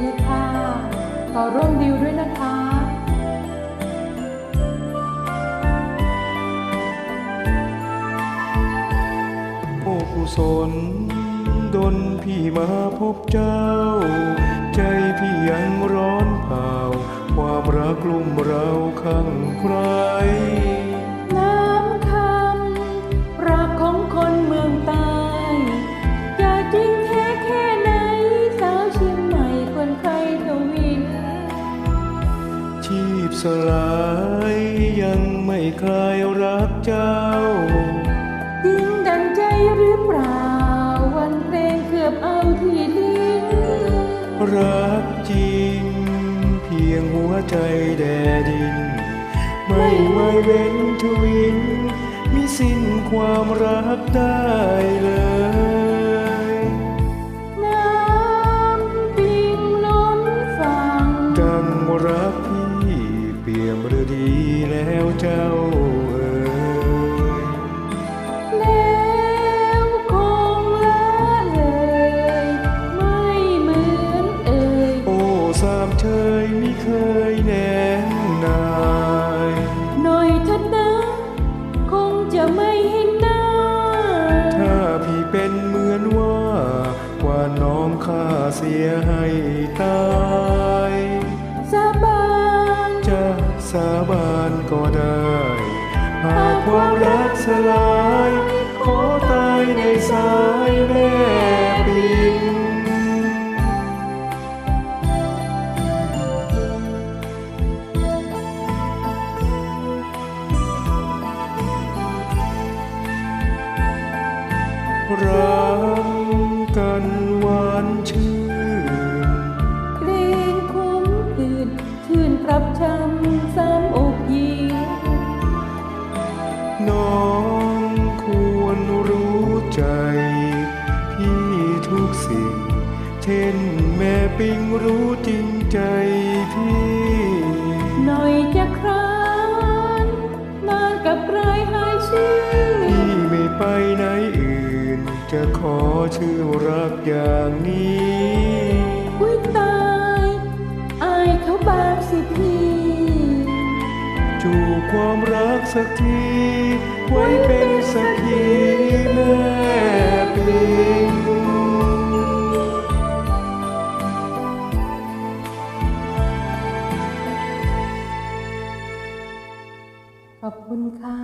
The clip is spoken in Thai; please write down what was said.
เพคะขอร่วมดิวด้วยนะคะโอ้กุศลดนพี่มาพบเจ้า ใจพี่ยังร้อนเผาความรักกลุ่มเราข้างใคร สลายยังไม่คลายรักเจ้าจริงดังใจหรือเปล่า วันเพลงเกือบเอาที่ลิ้นรักจริง เพียงหัวใจแดดิน ไม่ไม่เว้นทวินมิสิ้นความรักได้เลย ไม่เคยแนงนายหน่อยเถอะนะคงจะไม่เห็นหน้า ถ้าพี่เป็นเหมือนว่า ว่าน้องข้าเสียให้ตายสาบานจะสาบานก็ได้ หากความรักสลาย ขอตายในสายแม่ รักกันหวานชื่นเพลงคุ้มคืนชื่นครับช้ำซ้ำอกยิงน้องควรรู้ใจพี่ทุกสิ่ง เช่นแม่ปิงรู้จริงใจพี่ หน่อยจะครานนากับรายหายชื่อพี่ไม่ไปไหน จะขอชื่อรักอย่างนี้อุ้ยตายอายเขาบางสิพี่ จูความรักสักที ไว้เป็นสักทีแม่ปีขอบคุณค่ะ